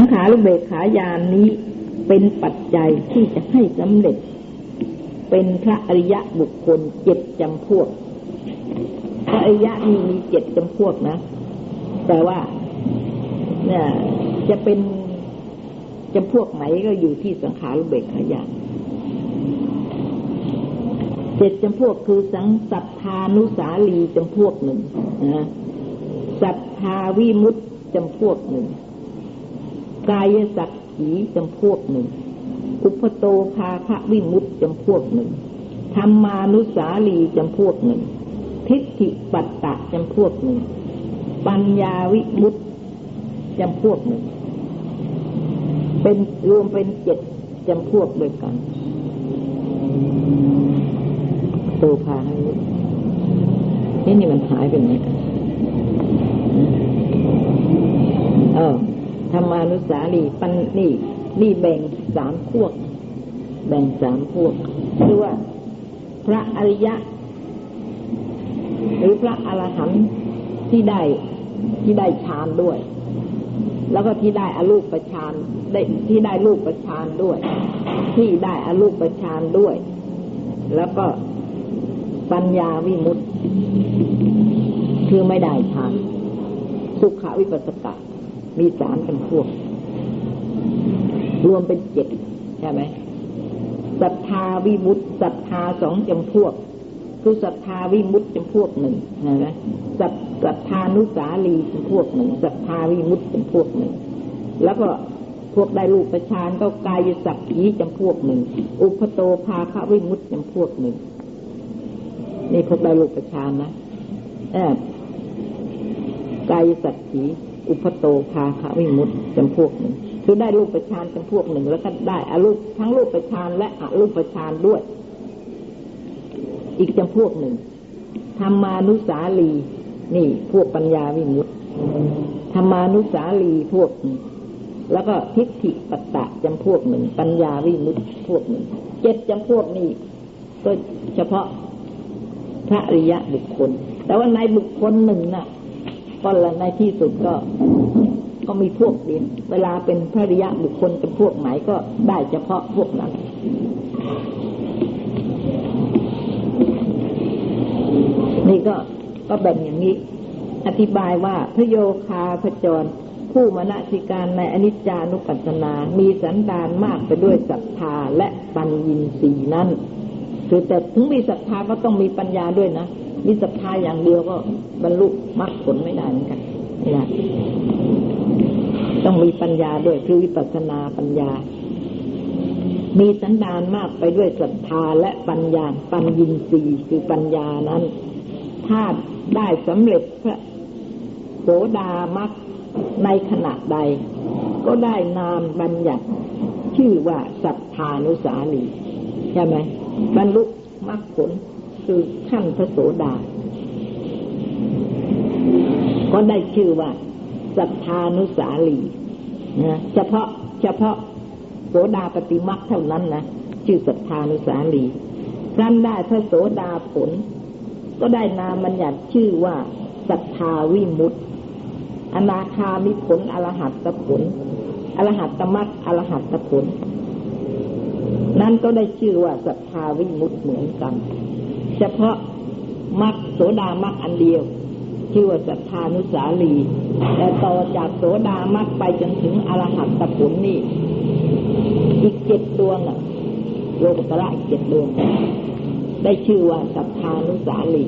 สังขารุเบกขายานนี้เป็นปัจจัยที่จะให้สำเร็จ เป็นพระอริยะบุคคลเจ็ดจำพวกพระอริยะมีมีเจ็ดจำพวกนะ แต่ว่าเนี่ยจะเป็นจำพวกไหนก็อยู่ที่สังขารุเบกขายานเจ็ดจำพวกคือสังสัทธานุสาลีจำพวกหนึ่งนะสัทธาวิมุตตจำพวกหนึ่ง กายสักขีจำพวกหนึ่ง อุปโตภาคะวิมุตตจำพวกหนึ่งธรรมานุสาลีจำพวกหนึ่ง ทิฏฐิปัตตะจำพวกหนึ่ง ปัญญาวิมุตตจำพวกหนึ่ง เป็นรวมเป็นเจ็ดจำพวกด้วยกันโตพาให้นี่นี่มันหายไปไหนกันเออ ธรรมานุสาลีปันนี่นี่แบ่งสามพวก แบ่งสามพวกคือว่าพระอริยะ หรือพระอรหันต์ที่ได้ที่ได้ฌานด้วย แล้วก็ที่ได้อรูปประชานได้ที่ได้รูปประชานด้วย ที่ได้อรูปประชานด้วย แล้วก็ปัญญาวิมุตติคือไม่ได้ฌานสุขวิปัสสกะ มีสามจำพวก รวมเป็นเจ็ดใช่ไหมศรัทธาวิมุตติศรัทธาสองจำพวก คือศรัทธาวิมุตติจำพวกหนึ่งใช่ไหมศรัทธานุสาลีจำพวกหนึ่งศรัทธาวิมุตติจำพวกหนึ่ง แล้วก็พวกได้รูปประชานก็กายสักขีจำพวกหนึ่ง อุปโตภาควิมุตติจำพวกหนึ่งนี่พวกได้รูปประชานนะแอบกายสักขี อุปโตภาควิมุตติจำพวกหนึ่งคือได้รูปประชานจำพวกหนึ่ง แล้วก็ได้อรูปทั้งรูปประชานและอรูปประชานด้วย อีกจำพวกหนึ่งธรรมานุสาลี นี่พวกปัญญาวิมุตติธรรมานุสาลีพวกหนึ่งแล้วก็ทิฏฐิปัตตะจำพวกหนึ่ง ปัญญาวิมุตติพวกหนึ่งเจ็ดจำพวกนี้ก็เฉพาะพระอริยะบุคคล แต่ว่าในบุคคลหนึ่งน่ะ ก็ละในที่สุดก็ ก็มีพวกเดียวเวลาเป็นพระริยะบุคคลเป็นพวกไหนก็ได้เฉพาะพวกนั้นนี่ก็ก็แบ่งอย่างนี้ อธิบายว่าพระโยคาพจร ผู้มณสิการในอนิจจานุปัสสนา มีสันดานมากไปด้วยศรัทธาและปัญญินสีนั้น คือแต่ถึงมีศรัทธาก็ต้องมีปัญญาด้วยนะ มีศรัทธาอย่างเดียวก็บรรลุมรรคผลไม่ได้เหมือนกันไม่ได้ต้องมีปัญญาด้วยคือวิปัสสนาปัญญา มีสันดานมากไปด้วยศรัทธาและปัญญา ปัญญินสีคือปัญญานั้น ถ้าได้สำเร็จพระโสดามรรคในขณะใด ก็ได้นามบัญญัติ ชื่อว่าสัทธานุสาลีใช่ไหมบรรลุมรรคผล คือขั้นพระโสดา ก็ได้ชื่อว่าสัทธานุสาลีนะเฉพาะเฉพาะโสดาปฏิมักเท่านั้นนะชื่อสัทธานุสาลีครั้นได้พระโสดาผล ก็ได้นามบัญญัติชื่อว่าสัทธาวิมุตติอนาคามิผลอรหัตผลอรหัตตมักอรหัตตผล นั่นก็ได้ชื่อว่าสัทธาวิมุตติเหมือนกัน เฉพาะมักโสดามักอันเดียวชื่อว่าสัทธานุสาลีแต่ต่อจากโสดามักไปจนถึงอรหัตตผลนี่ อีกเจ็ดดวงอะโลกุตระอีกเจ็ดดวง ได้ชื่อว่าสัทธานุสาลี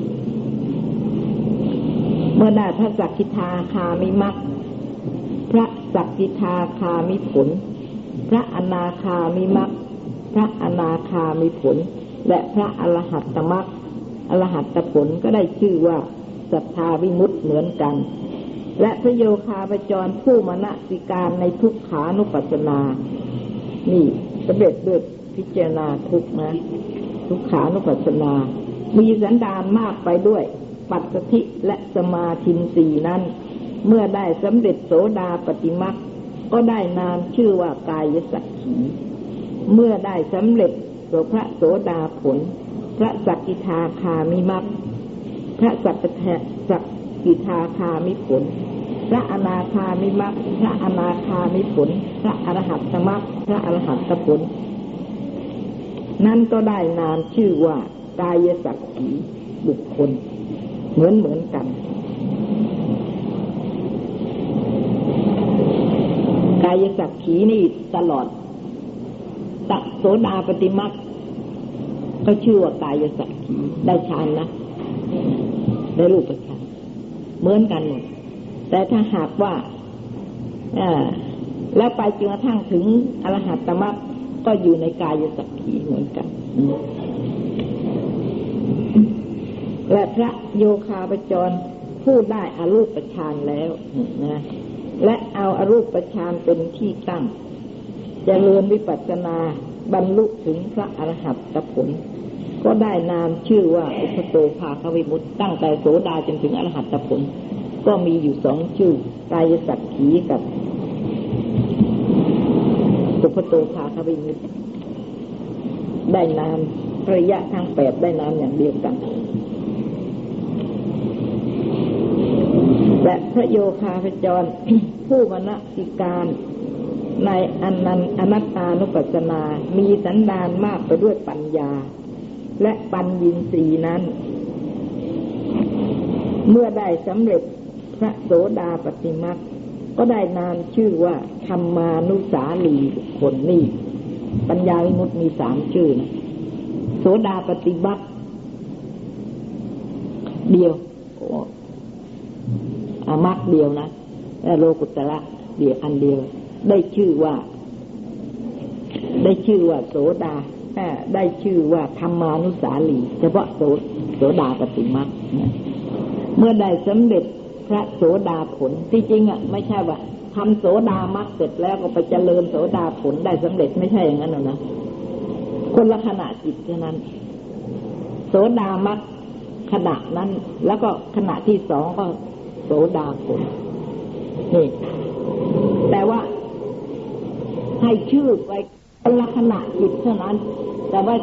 เมื่อได้พระสักกิทาคามิมักพระสักกิทาคามิผล พระอนาคามิมักพระอนาคามิผล และพระอรหัตตมรรค อรหัตผลก็ได้ชื่อว่าศรัทธาวิมุตต์เหมือนกัน และพระโยคาปจรผู้มณสิการในทุกขานุปัสสนา นี่สำเร็จด้วยพิจารณาทุกนะทุกขานุปัสสนา มีสันดานมากไปด้วยปัจสธิและสมาธินสีนั้น เมื่อได้สำเร็จโสดาปฏิมักก็ได้นามชื่อว่ากายสักขี เมื่อได้สำเร็จโสพระโสดาผล ระสักกิทาคามิมักพระสักสักกิทาคามิผล พระอนาคามิมักพระอนาคามิผล พระอรหัตตมักพระอรหัตตผล นั่นก็ได้นามชื่อว่ากายสักขีบุคคล เหมือนเหมือนกัน กายสักขีนี่ตลอดตักโสดาปฏิมัก ก็ชื่อว่ากายสักขีได้ฌานนะได้รูปฌานเหมือนกันหมดแต่ถ้าหากว่าแล้วไปจนกระทั่งถึงอรหัตตมรรคก็อยู่ในกายสักขีเหมือนกันและพระโยคาปจรผู้ได้อารูปฌานแล้วนะและเอาอารูปฌานเป็นที่ตั้งจเจริญวิปัสสนาบรรลุถึงพระอรหัตตผล ก็ได้นามชื่อว่าอุปโตภาควิมุตตั้งแต่โสดาจนถึงอรหัตผล ก็มีอยู่สองชื่อกายสักขีกับสุภโตภาควิมุตได้นามระยะทางแปดได้นามอย่างเดียวกันและพระโยคาพจร ผู้มณสิการในอนันอนัตตานุปัสสนา มีสันดานมากไปด้วยปัญญา และปัญญินทรีนั้น เมื่อได้สำเร็จพระโสดาปฏิมักก็ได้นามชื่อว่าธรรมานุสาลีคคลนี่ปัญญาวิมุตมีสามชื่อนะโสดาปฏิบัติเดียวอามักเดียวนะและโลกุตระเดียวอันเดียว ได้ชื่อว่า ได้ชื่อว่าโสดา ได้ชื่อว่าธรรมานุสาลี เฉพาะโสโสดาปฏิมักเมื่อได้สำเร็จพระโสดาผลที่จริงอะไม่ใช่ว่าทำโสดามักเสร็จแล้วก็ไปเจริญโสดาผลได้สำเร็จไม่ใช่อย่างนั้นหรอกนะคนละขณะจิตแค่านั้น โสดามักขณะนั้น แล้วก็ขณะที่สองก็โสดาผลนี่แต่ว่าให้ชื่อไป คนละขณะจิตเท่านั้น แต่ว่า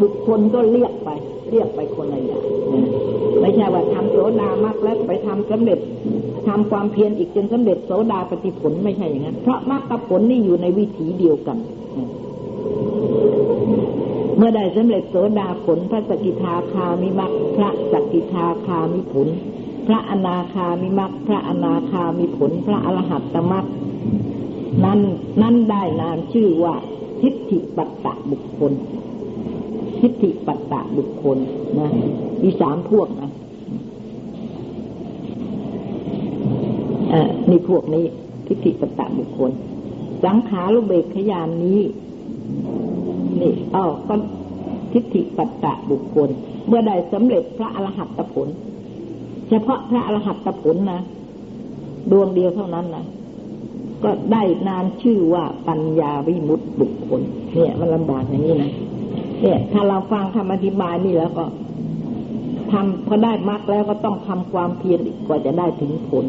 บุคคลก็เรียกไป เรียกไปคนละอย่างไม่ใช่ว่าทำโสดามากแล้วไปทำสำเร็จทำความเพียรอีกจนสำเร็จโสดาปฏิผลไม่ใช่อย่างนั้น เพราะมรรคผลนี่อยู่ในวิถีเดียวกัน เมื่อได้สำเร็จโสดาผลพระสกิทาคามิมักพระสกิทาคามิผล พระอนาคามิมักพระอนาคามิผล พระอรหัตตมักนั้นนั้นได้นามชื่อว่า ทิฏฐิปัตตะบุคคล ทิฏฐิปัตตะบุคคลนะมีสามพวกนะอ่านี่พวกนี้ทิฏฐิปัตตะบุคคล สังขารุเบกขยานนี้นี่อ๋อก็ทิฏฐิปัตตะบุคคล เมื่อได้สำเร็จพระอรหัตผล เฉพาะพระอรหัตผลนะดวงเดียวเท่านั้นนะ ก็ได้นามชื่อว่าปัญญาวิมุตติบุคคล เนี่ย มันลำบากอย่างนี้นะเนี่ย ถ้าเราฟังคำอธิบายนี่แล้วก็ทำพอได้มรรคแล้วก็ต้องทำความเพียรอีกกว่าจะได้ถึงผล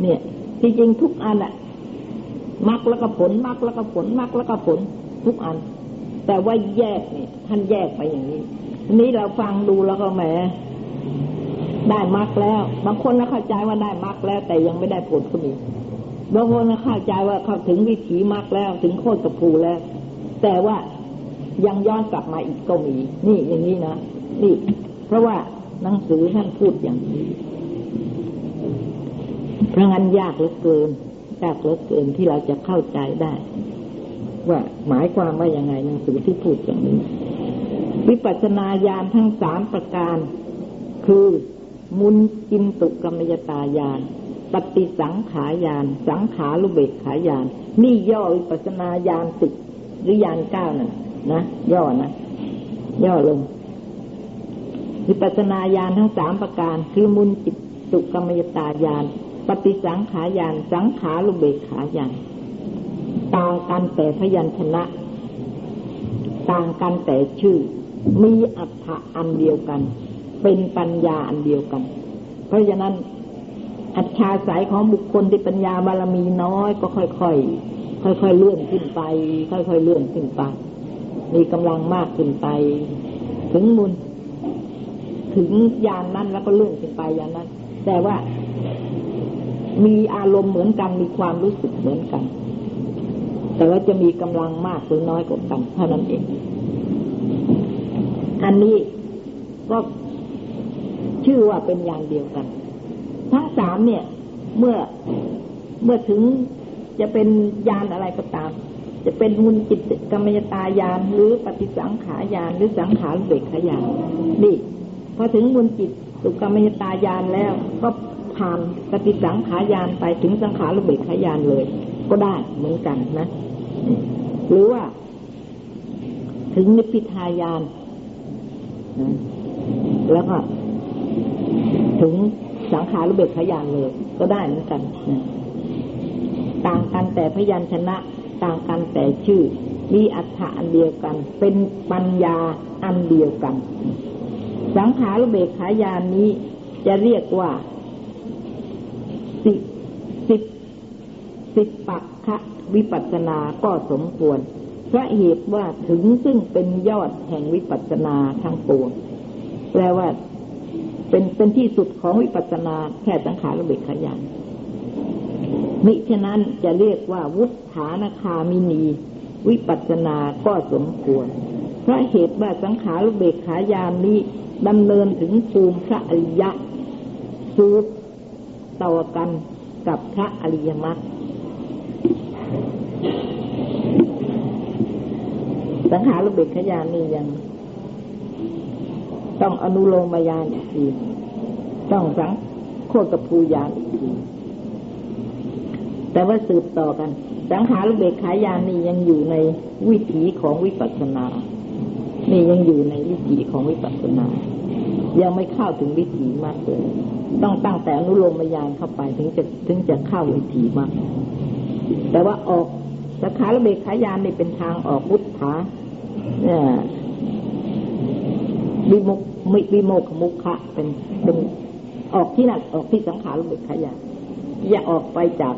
เนี่ยที่จริงทุกอันอะมรรคแล้วก็ผลมรรคแล้วก็ผลมรรคแล้วก็ผล ทุกอัน แต่ว่าแยกเนี่ยท่านแยกไปอย่างนี้ นี้เราฟังดูแล้วก็แหม ได้มรรคแล้ว บางคนก็เข้าใจว่าได้มรรคแล้ว แต่ยังไม่ได้ผลก็มีบางคนก็เข้าใจว่าเขาถึงวิถีมรรคแล้ว ถึงโคตรกระพูแล้ว แต่ว่ายังย้อนกลับมาอีกก็มี นี่อย่างนี้นะนี่เพราะว่าหนังสือท่านพูดอย่างนี้เพราะงั้นยากเหลือเกินยากเหลือเกินที่เราจะเข้าใจได้ ว่าหมายความว่ายังไงหนังสือที่พูดอย่างนี้ วิปัสสนาญาณทั้งสามประการ คือ มุนจินตุกรรมยตายานปฏิสังขายาน สังขารุเบกขายาน นี่ย่อวิปัสนาญาณสิบหรือยานเก้านั่นนะย่อนะ ย่อลงวิปัสนาญาณทั้งสามประการ คือมุนจิตุกรรมยตายาน ปฏิสังขายาน สังขารุเบกขายานต่างกันแต่พยัญชนะ ต่างกันแต่ชื่อ มีอัฏฐะอันเดียวกัน เป็นปัญญาอันเดียวกัน เพราะฉะนั้นอัจฉาสายของบุคคลที่ปัญญาบารมีน้อย ก็ค่อยๆค่อยๆเลื่อนขึ้นไป ค่อยๆเลื่อนขึ้นไป มีกำลังมากขึ้นไป ถึงมุนถึงยานนั้นแล้วก็เลื่อนขึ้นไปยานนั้น แต่ว่ามีอารมณ์เหมือนกันมีความรู้สึกเหมือนกัน แต่ว่าจะมีกำลังมากหรือน้อยกว่ากันเท่านั้นเอง อันนี้ก็ ชื่อว่าเป็นอย่างเดียวกัน ทั้งสามเนี่ย เมื่อเมื่อถึงจะเป็นยานอะไรก็ตาม จะเป็นมุนจิตกรรมยตายานหรือปฏิสังขายานหรือสังขารเบกขายานนี่พอถึงมุนจิตสุกรรมยตายานแล้ว ก็ผ่านปฏิสังขายานไปถึงสังขารเบกขายานเลย ก็ได้เหมือนกันนะ หรือว่า ถึงนิพพิทายานแล้วก็ ถึงสังขารเบกขยานเลย ก็ได้เหมือนกันนะต่างกันแต่พยัญชนะ ต่างกันแต่ชื่อ มีอัฏฐะอันเดียวกัน เป็นปัญญาอันเดียวกัน สังขารเบกขายานนี้จะเรียกว่าสิบสิบสิบปักคะวิปัสนาก็สมควรเพราะเหตุว่าถึงซึ่งเป็นยอดแห่งวิปัสนาทั้งปวงแปลว่า เป็นเป็นที่สุดของวิปัสนาแค่สังขารเบกขยานมิฉะนั้นจะเรียกว่าวุฒานาคามินี วิปัสสนาก็สมควร เพราะเหตุว่าสังขารเบกขายานนี้ดำเนินถึงภูมิพระอริยะสูตต่อกันกับพระอริยมรรคสังขารเบกขยานนี่ยัง ต้องอนุโลมยานอีกทีต้องสังโคตรภูยานอีกทีแต่ว่าสืบต่อกัน สังขารเบกขายานนี่ยังอยู่ในวิถีของวิปัสสนา นี่ยังอยู่ในวิถีของวิปัสสนา ยังไม่เข้าถึงวิถีมากเลยต้องตั้งแต่อนุโลมยานเข้าไปถึงจะถึงจะเข้าวิถีมาก แต่ว่าออกสังขารเบกขายานนี่เป็นทางออกพุทธาเนี่ย วิมุกมิวิโมกมุขะเป็นเป็นออกที่นั่นออกที่สังขารบุขยาอย่าออกไปจาก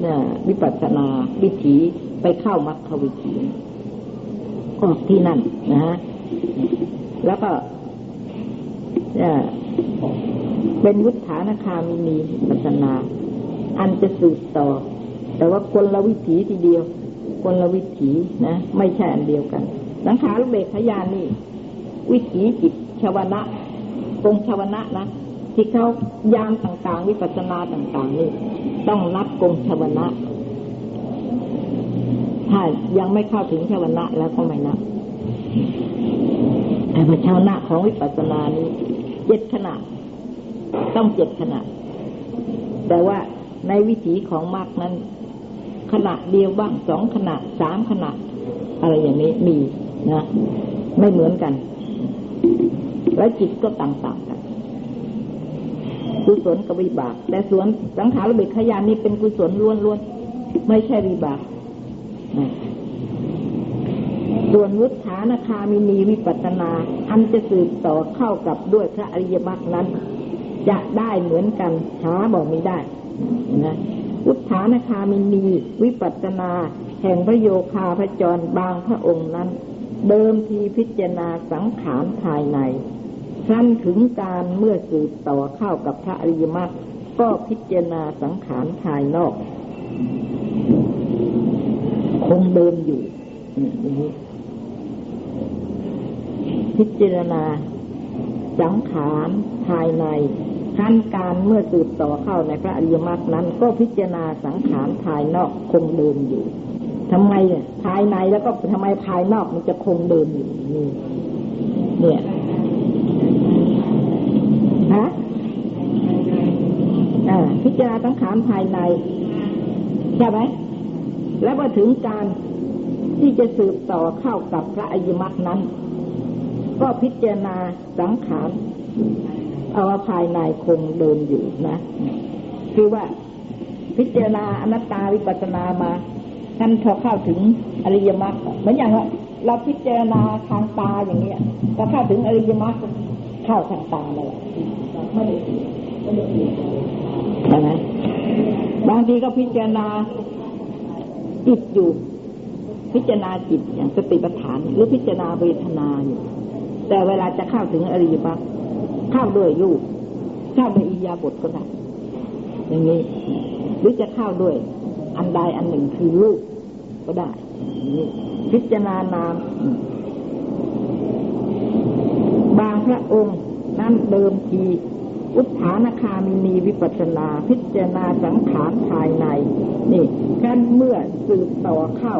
เนี่ยวิปัสสนาวิถีไปเข้ามรรควิถีออกที่นั่นนะฮะแล้วก็เนี่ยเป็นวุฒานคามินีปัสนา อันจะสืบต่อ แต่ว่าคนละวิถีทีเดียว คนละวิถีนะ ไม่ใช่อันเดียวกันสังขารเบกขยานนี่ วิถีจิตชาวนะกงชาวนะนะที่เขายามต่างๆ วิปัสนาต่างๆนี่ต้องนับกงชาวนะถ้ายังไม่เข้าถึงชาวนะแล้วก็ไม่นับแต่ชาวนะของวิปัสสนานี้เจ็ดขณะต้องเจ็ดขณะแต่ว่าในวิถีของมรรคนั้น ขณะเดียวบ้างสองขณะสามขณะ อะไรอย่างนี้มีนะ ไม่เหมือนกัน และจิตก็ต่างๆกันกุศลกับวิบาก แต่ส่วนสังขารเบิกขยานนี่เป็นกุศลล้วนๆไม่ใช่วิบากส่วนวุฒานาคามินีวิปัตนา อันจะสืบต่อเข้ากับด้วยพระอริยมรรคนั้น จะได้เหมือนกันหาบอกไม่ได้นะวุฒานาคามินีวิปัตนา แห่งพระโยคาพระจรบางพระองค์นั้น เดิมทีพิจารณาสังขารภายในขั้นถึงการเมื่อสืบต่อเข้ากับพระอริยมรรคก็พิจารณาสังขารภายนอก คงเดิมอยู่พิจารณาสังขารภายในขั้นการเมื่อสืบต่อเข้าในพระอริยมรรคนั้น ก็พิจารณาสังขารภายนอกคงเดิมอยู่ ทำไมภายในแล้วก็ทำไมภายนอกมันจะคงเดิมอยู่นี่เนี่ยฮะพิจารณาสังขารภายในใช่ไหมแล้วมาถึงการที่จะสืบต่อเข้ากับพระอริยมรรคนั้น ก็พิจารณาสังขารเอาภายในคงเดินอยู่นะ คือว่าพิจารณาอนัตตาวิปัสนามา ท่านพอเข้าถึงอริยมรรคเหมือนอย่างว่าเราพิจารณาทางตาอย่างเนี้ยก็เข้าถึงอริยมรรคเข้าทางตาเลยไม่ได้ไม่ได้ใช่ไหมบางทีก็พิจารณาจิตอยู่ พิจารณาจิตอย่างสติปัฏฐาน หรือพิจารณาเวทนาอยู่แต่เวลาจะเข้าถึงอริยมรรคเข้าด้วยรูปเข้าด้วยอิยาบทก็ได้อย่างนี้หรือจะเข้าด้วยอันใดอันหนึ่งคือรูป ก็ได้ พิจารณานาม บางพระองค์นั่นเดิมทีอุทานคามินีวิปัสนา พิจารณาสังขารภายใน นี่แค่เมื่อสืบต่อเข้า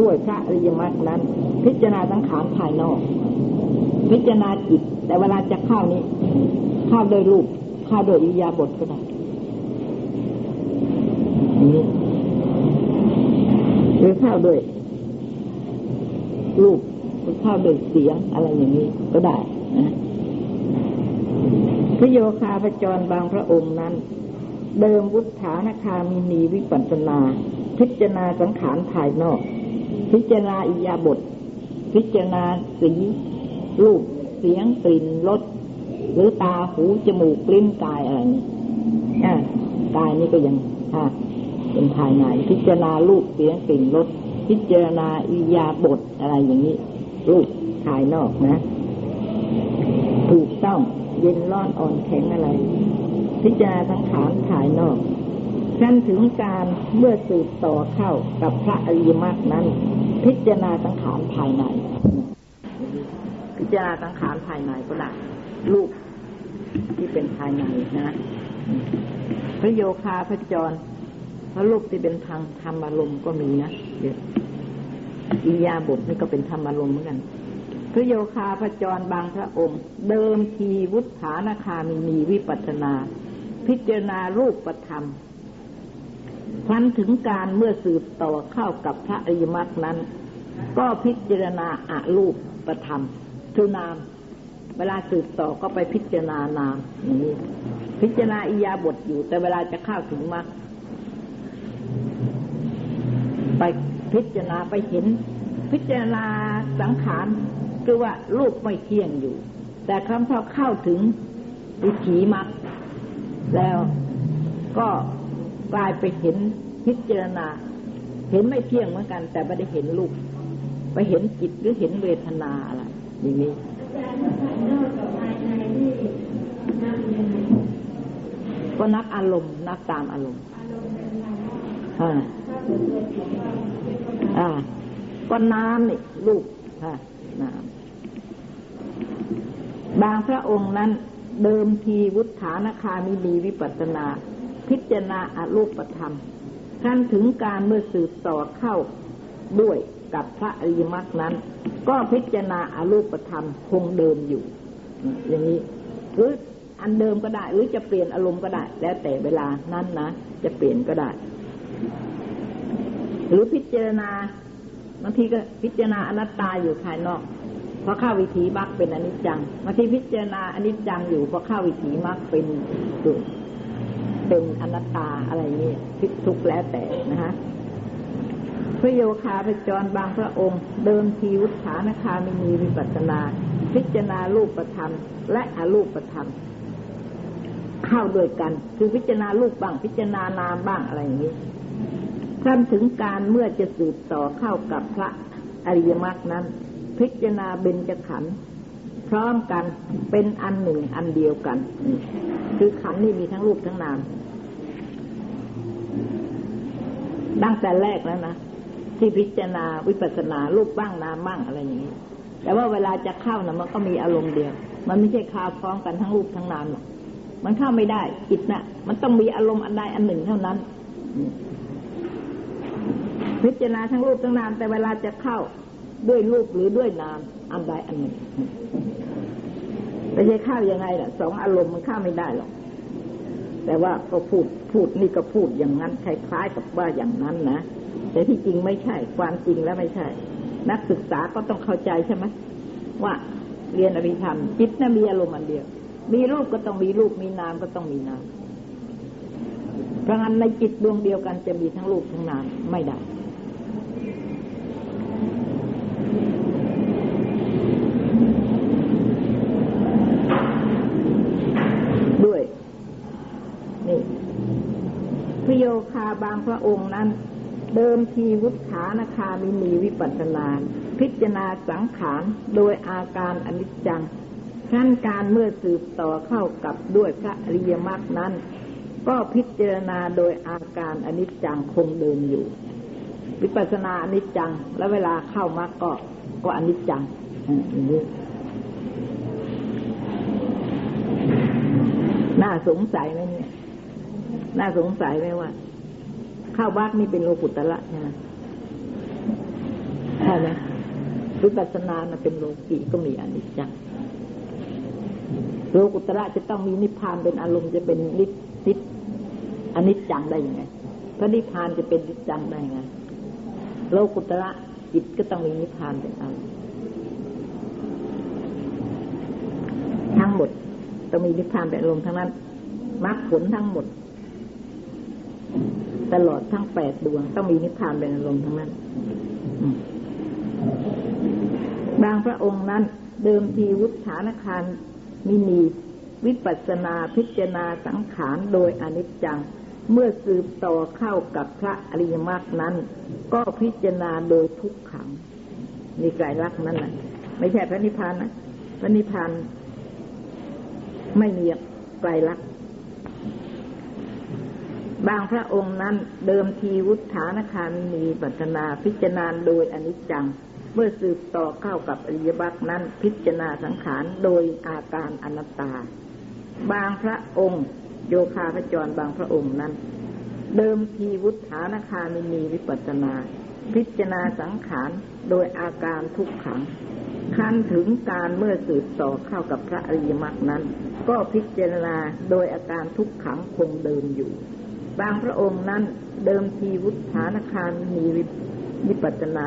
ด้วยพระอริยมรรคนั้น พิจารณาสังขารภายนอก พิจารณาจิต แต่เวลาจะเข้านี้ เข้าโดยรูปเข้าโดยอิยาบทก็ได้ รือข้าวด้วยรูปหรือข้าวด้วยเสียงอะไรอย่างนี้ก็ได้นะพระโยคาพระจรบางพระองค์นั้น เดิมวุฒานคามินีวิปัสนา พิจารณาสังขารภายนอก พิจารณาอิยาบท พิจารณาสีรูปเสียงกลิ่นรสหรือตาหูจมูกลิ้นกายอะไรนี่กายนี่ก็ยังอ่า เป็นภายใน พิจารณารูปเสียงกลิ่นรสพิจารณาอิยาบทอะไรอย่างนี้ รูปภายนอกนะ ถูกต้องเย็นร้อนอ่อนแข็งอะไร พิจารณาสังขารภายนอกขั้นถึงการเมื่อสืบต่อเข้ากับพระอริยมรรคนั้น พิจารณาสังขารภายใน พิจารณาสังขารภายในก็ได้รูปที่เป็นภายในนะพระโยคาพระจร พระรูปที่เป็นทางธรรมอารมณ์ก็มีนะเดี๋ยวอิยาบทนี่ก็เป็นธรรมอารมณ์เหมือนกันพระโยคาพระจรบางพระองค์ เดิมทีวุฒานาคามีมีวิปัสนา พิจารณารูปประธรรมพันถึงการเมื่อสืบต่อเข้ากับพระอริมรรคนั้น ก็พิจารณาอารูปประธรรมคือนาม เวลาสืบต่อก็ไปพิจารณานามอย่างนี้พิจารณาอิยาบทอยู่ แต่เวลาจะเข้าถึงมรรค ไปพิจารณาไปเห็น พิจารณาสังขารคือว่ารูปไม่เที่ยงอยู่ แต่คำพอเข้าถึงวิถีมรรคแล้วก็กลายไปเห็นพิจารณา เห็นไม่เที่ยงเหมือนกัน แต่ไม่ได้เห็นรูปไปเห็นจิตหรือเห็นเวทนาอะไรอย่างนี้ก็นับอารมณ์นับตามอารมณ์อ่า อ่าก็น้ำนี่ลูกค่ะน้ำบางพระองค์นั้น เดิมทีวุฒานาคามิมีวิปัสนา พิจารณาอารูปธรรมขั้นถึงการเมื่อสืบต่อเข้าด้วยกับพระอริมรรคนั้น ก็พิจารณาอารูปธรรมคงเดิมอยู่ อย่างนี้หรืออันเดิมก็ได้ หรือจะเปลี่ยนอารมณ์ก็ได้ แล้วแต่เวลานั้นนะจะเปลี่ยนก็ได้ หรือพิจารณาบางทีก็พิจารณาอนัตตาอยู่ภายนอกพอเข้าวิถีมรรคเป็นอนิจจังบางทีพิจารณาอนิจจังอยู่พอเข้าวิถีมรรคเป็นเป็นอนัตตาอะไรนี่พิทุกแล้วแต่นะฮะพระโยคาพระจรบางพระองค์ เดิมทีวุฒานคามินีวิปัสนา พิจารณารูปประธรรม และอรูปประธรรมเข้าด้วยกัน คือพิจารณารูปบ้างพิจารณานามบ้างอะไรอย่างนี้ ขั้นถึงการเมื่อจะสืบต่อเข้ากับพระอริยมรรคนั้น พิจารณาเบญจขันธ์พร้อมกันเป็นอันหนึ่งอันเดียวกัน คือขันธ์นี่มีทั้งรูปทั้งนามตั้งแต่แรกแล้วนะที่พิจารณาวิปัสสนารูปบ้างนามบ้างอะไรอย่างนี้ แต่ว่าเวลาจะเข้านะมันก็มีอารมณ์เดียว มันไม่ใช่คาพร้อมกันทั้งรูปทั้งนามหรอกมันเข้าไม่ได้จิตนะมันต้องมีอารมณ์อันใดอันหนึ่งเท่านั้น พิจารณาทั้งรูปทั้งนามแต่เวลาจะเข้าด้วยรูปหรือด้วยนามอันใดอันหนึ่งไม่ใช่เข้ายังไงล่ะสองอารมณ์มันเข้าไม่ได้หรอกแต่ว่าก็พูดพูดนี่ก็พูดอย่างนั้นคล้ายๆกับว่าอย่างนั้นนะแต่ที่จริงไม่ใช่ ความจริงแล้วไม่ใช่ นักศึกษาก็ต้องเข้าใจใช่ไหมว่าเรียนอภิธรรมจิตน่ะมีอารมณ์อันเดียว มีรูปก็ต้องมีรูปมีนามก็ต้องมีนามเพราะงั้นในจิตดวงเดียวกันจะมีทั้งรูปทั้งนามไม่ได้โย คาบางพระองค์นั้น เดิมทีวุฒานคามินีวิปัสนา พิจารณาสังขารโดยอาการอนิจจังขั้นการเมื่อสืบต่อเข้ากับด้วยพระอริยมรรคนั้น ก็พิจารณาโดยอาการอนิจจังคงเดิมอยู่ วิปัสสนาอนิจจัง แล้วเวลาเข้ามรรคก็ก็อนิจจังน่าสงสัยไหมเนี่ย น่าสงสัยไหมว่า ข้าววักนี่เป็นโลกุตละใช่ไหมใช่ไหมวิปัสสนานะเป็นโลกีก็มีอนิจจังโลกุตระจะต้องมีนิพพานเป็นอารมณ์จะเป็นนินิอนิจจังได้ยังไงพระนิพพานจะเป็นนิจจังได้ยังไงโลกุตระจิตก็ต้องมีนิพพานเป็นอารมณ์ทั้งหมดต้องมีนิพพานเป็นอารมณ์ทั้งนั้นมรรคผลทั้งหมด ตลอดทั้งแปดดวง ต้องมีนิพพานเป็นอารมณ์ทั้งนั้น บางพระองค์นั้น เดิมทีวุฒานคารมินี วิปัสนาพิจารณาสังขารโดยอนิจจัง เมื่อสืบต่อเข้ากับพระอริยมรรคนั้น ก็พิจารณาโดยทุกขังมีไกลลักษณ์นั่นแหละไม่ใช่พระนิพพานนะพระนิพพานไม่มีไกลลักษณ์ บางพระองค์นั้นเดิมทีวุฒานคามีปัจนาพิจารณาโดยอนิจจัง เมื่อสืบต่อเข้ากับอริยบัคนั้นพิจารณาสังขารโดยอาการอนัตตา บางพระองค์ โยคาพจรบางพระองค์นั้น เดิมทีวุฒานคามินีวิปัสนา พิจารณาสังขารโดยอาการทุกขังขั้นถึงการเมื่อสืบต่อเข้ากับพระอริยมรรคนั้น ก็พิจารณาโดยอาการทุกขังคงเดิมอยู่ บางพระองค์นั้นเดิมทีวุฒานาคารมีวิปัจนา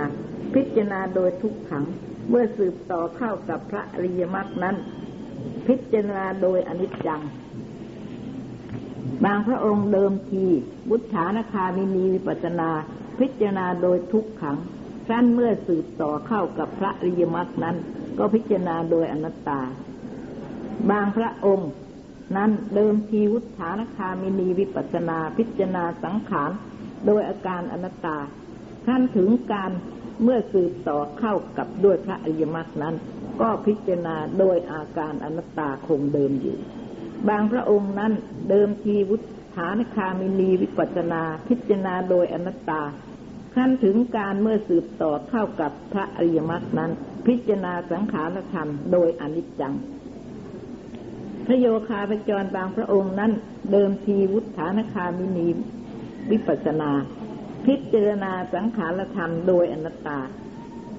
พิจารณาโดยทุกขัง เมื่อสืบต่อเข้ากับพระอริยมรรคนั้น พิจารณาโดยอนิจจัง บางพระองค์เดิมทีวุฒานาคามีมีวิปัจนา พิจารณาโดยทุกขังขั้นเมื่อสืบต่อเข้ากับพระอริยมรรคนั้น ก็พิจารณาโดยอนัตตา บางพระองค์ นั้นเดิมทีวุฒานคามินีวิปัสนาพิจารณาสังขารโดยอาการอนัตตาขั้นถึงการเมื่อสืบต่อเข้ากับด้วยพระอริยมรรคนั้น ก็พิจารณาโดยอาการอนัตตาคงเดิมอยู่ บางพระองค์นั้นเดิมทีวุฒานคามินีวิปัสนาพิจารณาโดยอนัตตาขั้นถึงการเมื่อสืบต่อเข้ากับพระอริยมรรคนั้น พิจารณาสังขารธรรมโดยอนิจจัง พระโยคาพจรบางพระองค์นั้น เดิมทีวุฒานคามินีวิปัสนา พิจารณาสังขารธรรมโดยอนัตตา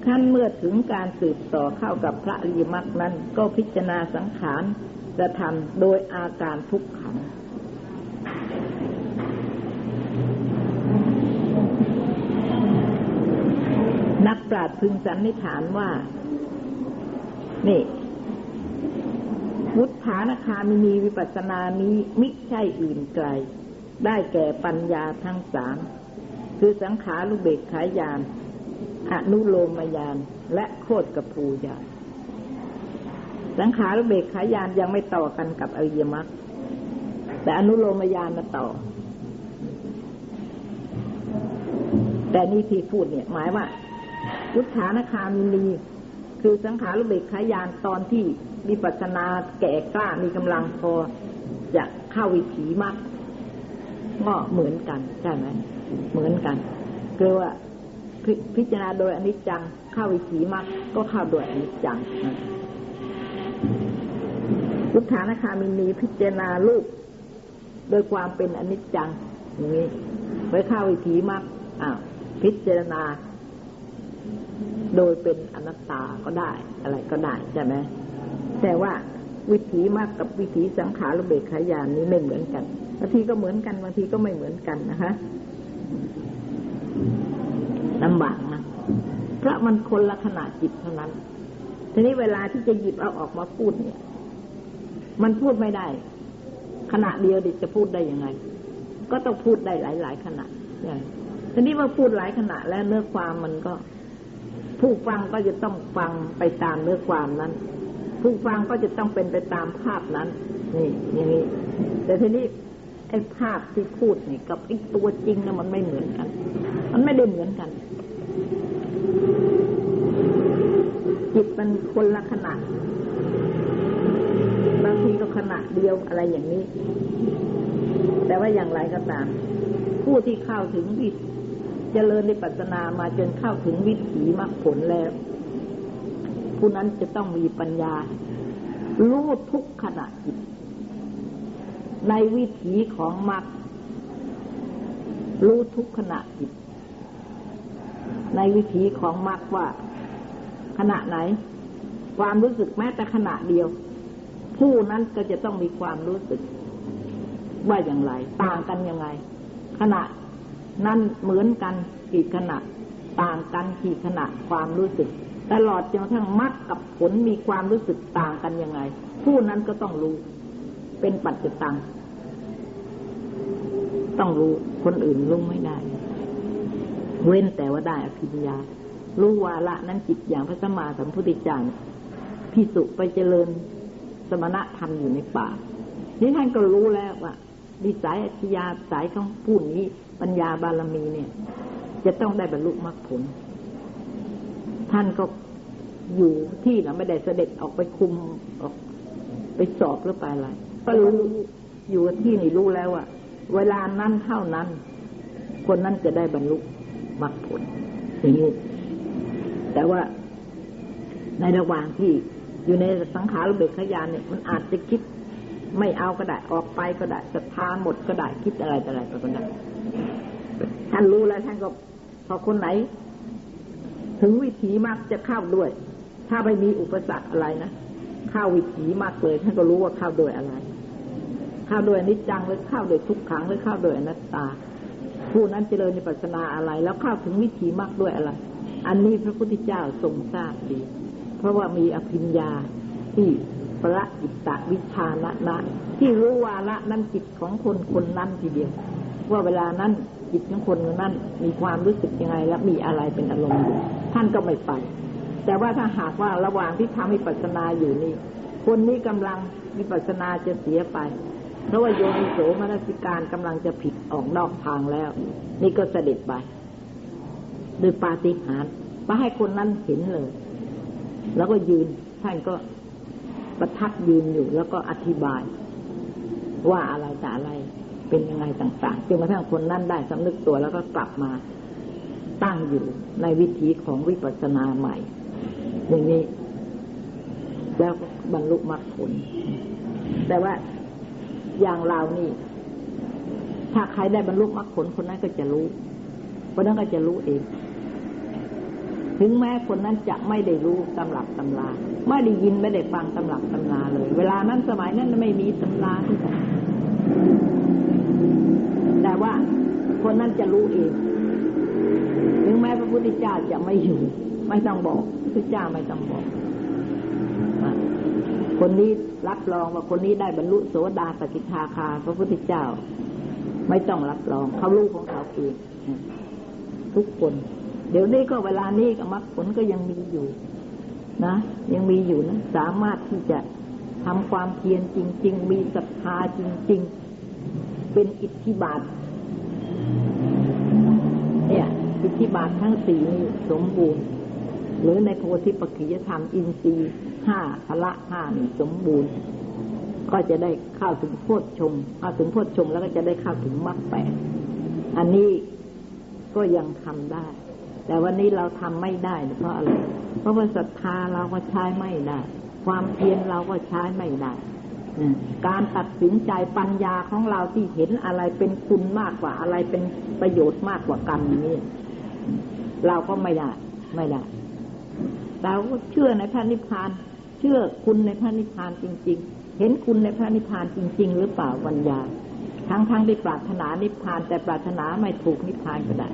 ขั้นเมื่อถึงการสืบต่อเข้ากับพระริมรรคนั้น ก็พิจารณาสังขารจะทำโดยอาการทุกขัง นักปราชญ์พึงสันนิษฐานว่า นี่ วุฒานคามินีวิปัสนานี้มิใช่อื่นไกล ได้แก่ปัญญาทั้งสามคือสังขารุเบกขายานอนุโลมยานและโคตกภูยานสังขารุเบกขายานยังไม่ต่อกันกับอริยมรรคแต่อนุโลมยานมาต่อ แต่นี่ที่พูดเนี่ย หมายว่าวุฒานคามินีคือสังขารุเบกขายานตอนที่ วิปัสนาแก่กล้ามีกำลังพอจะเข้าวิถีมากก็เหมือนกันใช่ไหมเหมือนกันคือว่าพพิจารณาโดยอนิจจังเข้าวิถีมากก็เข้าโดยอนิจจังลุกฐานคามินีพิจารณาลูกโดยความเป็นอนิจจังอย่างนี้ไว้เข้าวิถีมากอ่าพิจารณาโดยเป็นอนัตตาก็ได้ อะไรก็ได้ใช่ไหม แต่ว่าวิถีมากกับวิถีสังขารเบกขายานนี้ไม่เหมือนกันบางทีก็เหมือนกันบางทีก็ไม่เหมือนกันนะคะลำบากนะเพราะมันคนละขนาดจิตเท่านั้น ทีนี้เวลาที่จะหยิบเอาออกมาพูดเนี่ย มันพูดไม่ได้ ขณะเดียวดิจะพูดได้ยังไง ก็ต้องพูดได้หลาย ๆ ขณะอย่างทีนี้เมื่อพูดหลายขณะแล้วเนื้อความมันก็ ผู้ฟังก็จะต้องฟังไปตามเนื้อความนั้น ผู้ฟังก็จะต้องเป็นไปตามภาพนั้น นี่อย่างนี้ แต่ทีนี้ไอ้ภาพที่พูดนี่กับไอ้ตัวจริงนะมันไม่เหมือนกัน มันไม่ได้เหมือนกัน จิตมันคนละขนาดบางทีก็ขนาดเดียวอะไรอย่างนี้ แต่ว่าอย่างไรก็ตาม ผู้ที่เข้าถึงวิเจริญในปัสนามาจนเข้าถึงวิถีมรรคผลแล้ว ผู้นั้นจะต้องมีปัญญา รู้ทุกขณะจิต ในวิถีของมรรครู้ทุกขณะจิต ในวิถีของมรรคว่า ขณะไหน ความรู้สึกแม้แต่ขณะเดียว ผู้นั้นก็จะต้องมีความรู้สึก ว่าอย่างไร ต่างกันยังไง ขณะนั้นเหมือนกันกี่ขณะ ต่างกันกี่ขณะความรู้สึก ตลอดจนกระทั่งมรรคกับผลมีความรู้สึกต่างกันยังไง ผู้นั้นก็ต้องรู้ เป็นปัจจิตังต้องรู้คนอื่นรู้ไม่ได้ เว้นแต่ว่าได้อภิญญารู้วาละนั้นจิตอย่างพระสมมาสัมพุทธเจ้าพิสุไปเจริญสมณะธรรมอยู่ในป่า นี่ท่านก็รู้แล้วว่าดีสายอธิยาสายของผู้นี้ปัญญาบารมีเนี่ย จะต้องได้บรรลุมรรคผล ท่านก็อยู่ที่นะไม่ได้เสด็จออกไปคุมออกไปสอบหรือไปอะไรก็รู้อยู่ที่นี่รู้แล้วว่าเวลานั้นเท่านั้น คนนั้นจะได้บรรลุมรรคผลอย่างนี้แต่ว่าในระหว่างที่อยู่ในสังขารเบิกขยานเนี่ยมันอาจจะคิดไม่เอาก็ได้ออกไปก็ได้ศรัทธาหมดก็ได้คิดอะไรอะไรก็ได้ท่านรู้แล้วท่านก็พอคนไหน ถึงวิถีมากจะเข้าด้วย ถ้าไม่มีอุปสรรคอะไรนะเข้าวิถีมากเลยท่านก็รู้ว่าเข้าด้วยอะไร เข้าด้วยนิจจังหรือเข้าด้วยทุกขังหรือเข้าด้วยอนัตตา ผู้นั้นเจริญในปัสนาอะไร แล้วเข้าถึงวิถีมากด้วยอะไร อันนี้พระพุทธเจ้าทรงทราบดี เพราะว่ามีอภิญญาที่ประอิตตวิชานะนะที่รู้วาระนั้นจิตของคนคนนั้นทีเดียว ว่าเวลานั้น จิตของคนนั้นมีความรู้สึกยังไง และมีอะไรเป็นอารมณ์อยู่ท่านก็ไม่ไป แต่ว่าถ้าหากว่าระหว่างที่ทำวิปัสสนาอยู่นี่คนนี้กำลังวิปัสสนาจะเสียไปเพราะว่าโยนิโสมนสิการกำลังจะผิดออกนอกทางแล้ว นี่ก็เสด็จไปโดยปาฏิหาริย์มาให้คนนั้นเห็นเลย แล้วก็ยืนท่านก็ประทับยืนอยู่แล้วก็อธิบายว่าอะไรแต่อะไร เป็นยังไงต่างๆจนกระทั่งคนนั้นได้สำนึกตัวแล้วก็กลับมาตั้งอยู่ในวิถีของวิปัสสนาใหม่ อย่างนี้ แล้วบรรลุมรรคผล แต่ว่าอย่างเรานี่ ถ้าใครได้บรรลุมรรคผลคนนั้นก็จะรู้คนนั้นก็จะรู้เอง ถึงแม้คนนั้นจะไม่ได้รู้ตำรับตำรา ไม่ได้ยินไม่ได้ฟังตำรับตำราเลย เวลานั้นสมัยนั้นไม่มีตำราที่ไหน แต่ว่าคนนั้นจะรู้เอง ถึงแม้พระพุทธเจ้าจะไม่อยู่ ไม่ต้องบอกพระพุทธเจ้าไม่ต้องบอก คนนี้รับรองว่าคนนี้ได้บรรลุโสดาสกิทาคา พระพุทธเจ้า ไม่ต้องรับรอง เขารู้ของเขาเองทุกคน เดี๋ยวนี้ก็เวลานี้กับมรรคผลก็ยังมีอยู่ นะ ยังมีอยู่นะ สามารถที่จะทำความเพียรจริง ๆ มีศรัทธาจริง ๆ เป็นอิทธิบาท เนี่ย อิทธิบาททั้งสี่นี้สมบูรณ์ หรือในโพธิปัจจยธรรมอินทรีย์ห้าพละห้านี่สมบูรณ์ ก็จะได้เข้าถึงโพชฌงเข้าถึงโพชฌงแล้วก็จะได้เข้าถึงมรรคแปดอันนี้ก็ยังทำได้ แต่วันนี้เราทำไม่ได้เพราะอะไร เพราะว่าศรัทธาเราก็ใช้ไม่ได้ ความเพียรเราก็ใช้ไม่ได้ การตัดสินใจปัญญาของเราที่เห็นอะไรเป็นคุณมากกว่าอะไรเป็นประโยชน์มากกว่ากันนี้เราก็ไม่ได้ ไม่ได้เราก็เชื่อในพระนิพพาน เชื่อคุณในพระนิพพานจริง ๆ เห็นคุณในพระนิพพานจริง ๆ หรือเปล่าปัญญา ทั้งๆทที่ปรารถนานิพพานแต่ปรารถนาไม่ถูกนิพพานก็ได้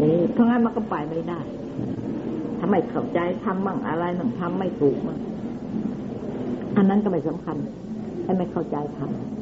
นี่ทั้งนั้นมันก็ไปไม่ได้ทำไมเข้าใจทำบ้างอะไรบ้างทำไม่ถูกบ้างอันนั้นก็ไม่สำคัญ ให้ไม่เข้าใจทำ